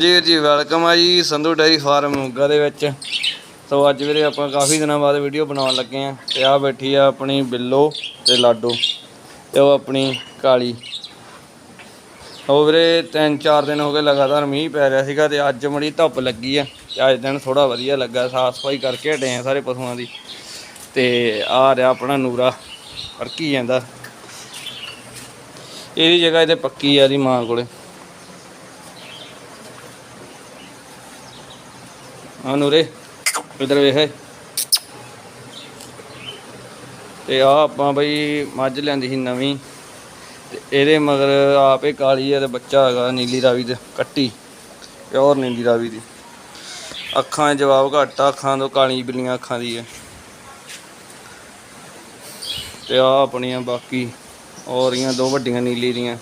ਜੀ ਵੀਰ ਜੀ ਵੈਲਕਮ ਆ ਜੀ ਸੰਧੂ ਡੈਰੀ ਫਾਰਮ ਮੋਗਾ ਦੇ ਵਿੱਚ। ਸੋ ਅੱਜ ਵੀਰੇ ਆਪਾਂ ਕਾਫੀ ਦਿਨਾਂ ਬਾਅਦ ਵੀਡੀਓ ਬਣਾਉਣ ਲੱਗੇ ਆ ਤੇ ਆ ਬੈਠੀ ਆ ਆਪਣੀ ਬਿੱਲੋ ਤੇ ਲਾਡੋ ਤੇ ਉਹ ਆਪਣੀ ਕਾਲੀ। ਉਹ ਵੀਰੇ, ਤਿੰਨ ਚਾਰ ਦਿਨ ਹੋ ਗਏ ਲਗਾਤਾਰ ਮੀਂਹ ਪੈ ਰਿਹਾ ਸੀਗਾ ਤੇ ਅੱਜ ਮੜੀ ਧੁੱਪ ਲੱਗੀ ਆ ਤੇ ਅੱਜ ਦਿਨ ਥੋੜਾ ਵਧੀਆ ਲੱਗਾ, ਸਾਫ਼ ਸਫ਼ਾਈ ਕਰਕੇ ਹਟੇ ਆ ਸਾਰੇ ਪਸ਼ੂਆਂ ਦੀ। ਤੇ ਆ ਰਿਹਾ ਆਪਣਾ ਨੂਰਾ ਅੜਕੀ ਜਾਂਦਾ। ਇਹਦੀ ਜਗ੍ਹਾ ਇਹਦੇ ਪੱਕੀ ਆ ਦੀ ਮਾਂ ਕੋਲੇ। ਆ ਨੂਰੇ, ਇਧਰ ਵੇਖ। ਤੇ ਆ ਆਪਾਂ ਬਈ ਮੱਝ ਲੈਂਦੀ ਸੀ ਨਵੀਂ। ਤੇ ਇਹਦੇ ਮਗਰ ਆਪੇ ਕਾਲੀ ਆ ਤੇ ਬੱਚਾ ਹੈਗਾ ਨੀਲੀ ਰਾਵੀ ਦੇ ਕੱਟੀ, ਪਿਓਰ ਨੀਲੀ ਰਾਵੀ ਦੀ। ਅੱਖਾਂ ਜਵਾਬ ਘੱਟ ਆ, ਅੱਖਾਂ ਤੋਂ ਕਾਲੀ ਬਿੱਲੀਆਂ ਅੱਖਾਂ ਦੀ ਹੈ ਤੇ ਆ ਆਪਣੀਆਂ ਬਾਕੀ ਔਰ ਰੀਆਂ ਦੋ ਵੱਡੀਆਂ ਨੀਲੀ ਦੀਆਂ।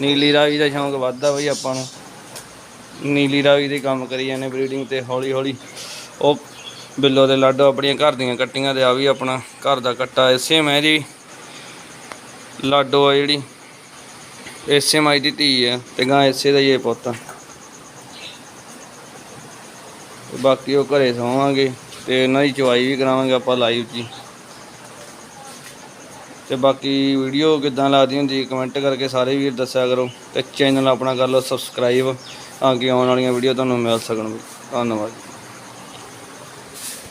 ਨੀਲੀ ਰਾਵੀ ਦਾ ਸ਼ੌਂਕ ਵੱਧਦਾ ਬਈ ਆਪਾਂ ਨੂੰ। ਨੀਲੀ ਰਾਵੀ ਦੇ ਕੰਮ ਕਰੀ ਜਾਂਦੇ ਬਰੀਡਿੰਗ ਤੇ ਹੌਲੀ ਹੌਲੀ। ਉਹ ਬਿੱਲੋ ਦੇ ਲਾਡੋ ਆਪਣੀਆਂ ਘਰ ਦੀਆਂ ਕੱਟੀਆਂ ਤੇ ਆ ਵੀ ਆਪਣਾ ਘਰ ਦਾ ਕੱਟਾ। ਇਸੇ ਮੈਂ ਜੀ ਲਾਡੋ ਆ ਜਿਹੜੀ, ਇਸੇ ਮਾਈ ਦੀ ਧੀ ਆ ਤੇ ਗਾਂ ਇਸੇ ਦਾ ਹੀ ਇਹ ਪੁੱਤ ਆ। ਬਾਕੀ ਉਹ ਘਰੇ ਸੌਵਾਂਗੇ ਤੇ ਉਹਨਾਂ ਦੀ ਚਵਾਈ ਵੀ ਕਰਾਵਾਂਗੇ ਆਪਾਂ ਲਾਈਵ 'ਚ ਤੇ ਬਾਕੀ ਵੀਡੀਓ ਕਿੱਦਾਂ ਲੱਗਦੀ ਹੁੰਦੀ ਕਮੈਂਟ ਕਰਕੇ ਸਾਰੇ ਵੀਰ ਦੱਸਿਆ ਕਰੋ ਤੇ ਚੈਨਲ ਆਪਣਾ ਕਰ ਲਓ ਸਬਸਕ੍ਰਾਈਬ ਤਾਂ ਕਿ ਆਉਣ ਵਾਲੀਆਂ ਵੀਡੀਓ ਤੁਹਾਨੂੰ ਮਿਲ ਸਕਣ। ਧੰਨਵਾਦ।